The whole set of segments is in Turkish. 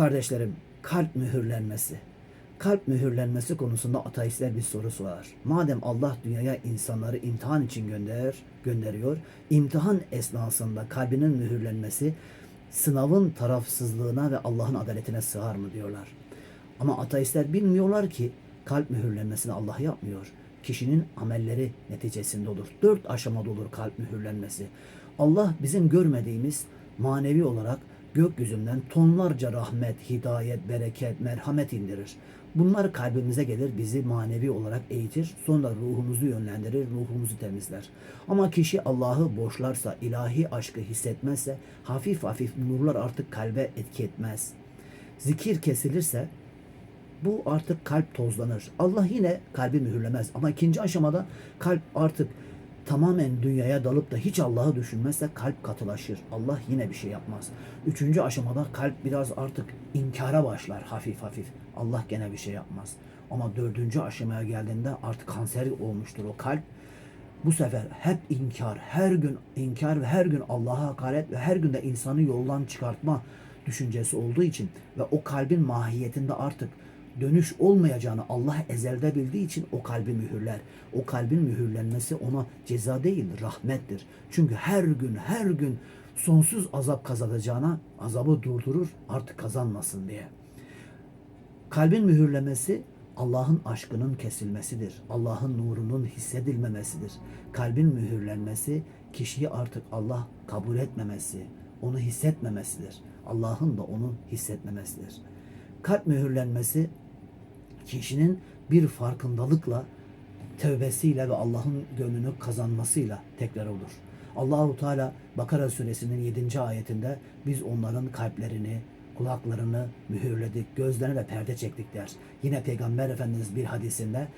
Kardeşlerim, kalp mühürlenmesi. Kalp mühürlenmesi konusunda ateistler bir soru sorar. Madem Allah dünyaya insanları imtihan için gönder, gönderiyor, imtihan esnasında kalbinin mühürlenmesi sınavın tarafsızlığına ve Allah'ın adaletine sığar mı diyorlar. Ama ateistler bilmiyorlar ki kalp mühürlenmesini Allah yapmıyor. Kişinin amelleri neticesinde olur. Dört aşamada olur kalp mühürlenmesi. Allah bizim görmediğimiz manevi olarak gökyüzünden tonlarca rahmet, hidayet, bereket, merhamet indirir. Bunlar kalbimize gelir, bizi manevi olarak eğitir, sonra ruhumuzu yönlendirir, ruhumuzu temizler. Ama kişi Allah'ı boşlarsa, ilahi aşkı hissetmezse, hafif hafif nurlar artık kalbe etki etmez. Zikir kesilirse, bu artık kalp tozlanır. Allah yine kalbi mühürlemez. Ama ikinci aşamada kalp artık tamamen dünyaya dalıp da hiç Allah'ı düşünmezse kalp katılaşır. Allah yine bir şey yapmaz. Üçüncü aşamada kalp biraz artık inkara başlar hafif hafif. Allah gene bir şey yapmaz. Ama dördüncü aşamaya geldiğinde artık kanser olmuştur o kalp. Bu sefer hep inkar, her gün inkar ve her gün Allah'a hakaret ve her gün de insanı yoldan çıkartma düşüncesi olduğu için ve o kalbin mahiyetinde artık dönüş olmayacağını Allah ezelde bildiği için o kalbi mühürler. O kalbin mühürlenmesi ona ceza değil, rahmettir. Çünkü her gün, her gün sonsuz azap kazanacağına azabı durdurur artık kazanmasın diye. Kalbin mühürlemesi Allah'ın aşkının kesilmesidir. Allah'ın nurunun hissedilmemesidir. Kalbin mühürlenmesi kişiyi artık Allah kabul etmemesi, onu hissetmemesidir. Allah'ın da onu hissetmemesidir. Kalp mühürlenmesi kişinin bir farkındalıkla tövbesiyle ve Allah'ın gönlünü kazanmasıyla tekrar olur. Allahu Teala Bakara suresinin 7. ayetinde biz onların kalplerini, kulaklarını mühürledik, gözlerine de perde çektik der. Yine Peygamber Efendimiz bir hadisinde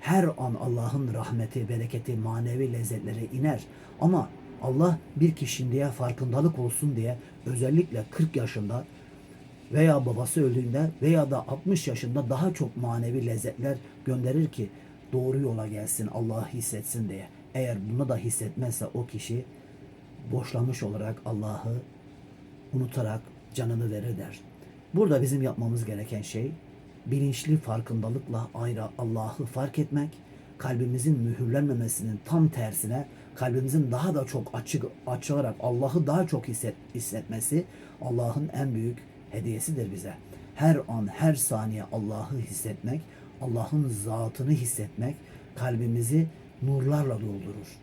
her an Allah'ın rahmeti, bereketi, manevi lezzetleri iner. Ama Allah bir kişinin diye farkındalık olsun diye özellikle 40 yaşında veya babası öldüğünde veya da 60 yaşında daha çok manevi lezzetler gönderir ki doğru yola gelsin, Allah'ı hissetsin diye. Eğer bunu da hissetmezse o kişi boşlamış olarak Allah'ı unutarak canını verir der. Burada bizim yapmamız gereken şey bilinçli farkındalıkla ayrı Allah'ı fark etmek, kalbimizin mühürlenmemesinin tam tersine kalbimizin daha da çok açık açılarak Allah'ı daha çok hisset, hissetmesi Allah'ın en büyük hediyesidir bize. Her an, her saniye Allah'ı hissetmek, Allah'ın zatını hissetmek kalbimizi nurlarla doldurur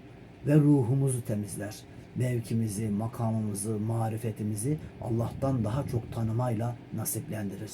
ve ruhumuzu temizler. Mevkimizi, makamımızı, marifetimizi Allah'tan daha çok tanımayla nasiplendirir.